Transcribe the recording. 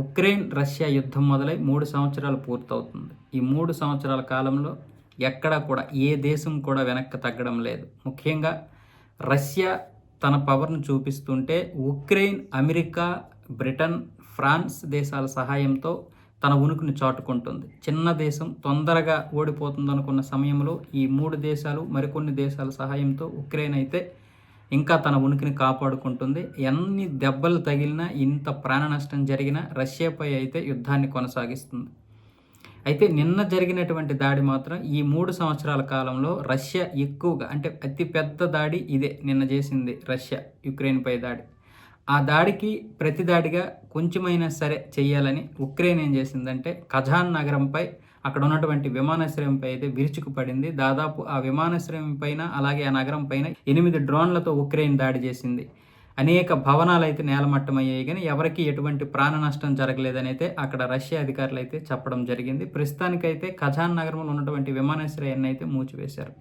Ukraine Russia యుద్ధం మొదలై మూడు సంవత్సరాలు పూర్తవుతుంది. ఈ మూడు సంవత్సరాల కాలంలో ఎక్కడా కూడా ఏ దేశం కూడా వెనక్కి తగ్గడం లేదు. ముఖ్యంగా రష్యా తన పవర్ను చూపిస్తుంటే ఉక్రెయిన్ అమెరికా బ్రిటన్ ఫ్రాన్స్ దేశాల సహాయంతో తన ఉనికిని చాటుకుంటుంది. చిన్న దేశం తొందరగా ఓడిపోతుందనుకున్న సమయంలో ఈ మూడు దేశాలు మరికొన్ని దేశాల సహాయంతో ఉక్రెయిన్ అయితే ఇంకా తన ఉనికిని కాపాడుకుంటుంది. ఎన్ని దెబ్బలు తగిలినా ఇంత ప్రాణ నష్టం జరిగినా రష్యాపై అయితే యుద్ధాన్ని కొనసాగిస్తుంది. అయితే నిన్న జరిగినటువంటి దాడి మాత్రం ఈ మూడు సంవత్సరాల కాలంలో రష్యా ఎక్కువగా అంటే అతిపెద్ద దాడి ఇదే నిన్న చేసింది రష్యా యుక్రెయిన్పై దాడి. ఆ దాడికి ప్రతి దాడిగా కొంచెమైనా సరే చేయాలని ఉక్రెయిన్ ఏం చేసిందంటే కజాన్ నగరంపై అక్కడ ఉన్నటువంటి విమానాశ్రయంపై అయితే విరుచుకుపడింది. దాదాపు ఆ విమానాశ్రయం పైన అలాగే ఆ నగరం పైన ఎనిమిది డ్రోన్లతో ఉక్రెయిన్ దాడి చేసింది. అనేక భవనాలు అయితే నేలమట్టమయ్యాయి. కానీ ఎవరికి ఎటువంటి ప్రాణ నష్టం జరగలేదని అయితే అక్కడ రష్యా అధికారులు అయితే చెప్పడం జరిగింది. ప్రస్తుతానికైతే ఖజాన్ నగరంలో ఉన్నటువంటి విమానాశ్రయాన్ని అయితే మూచివేశారు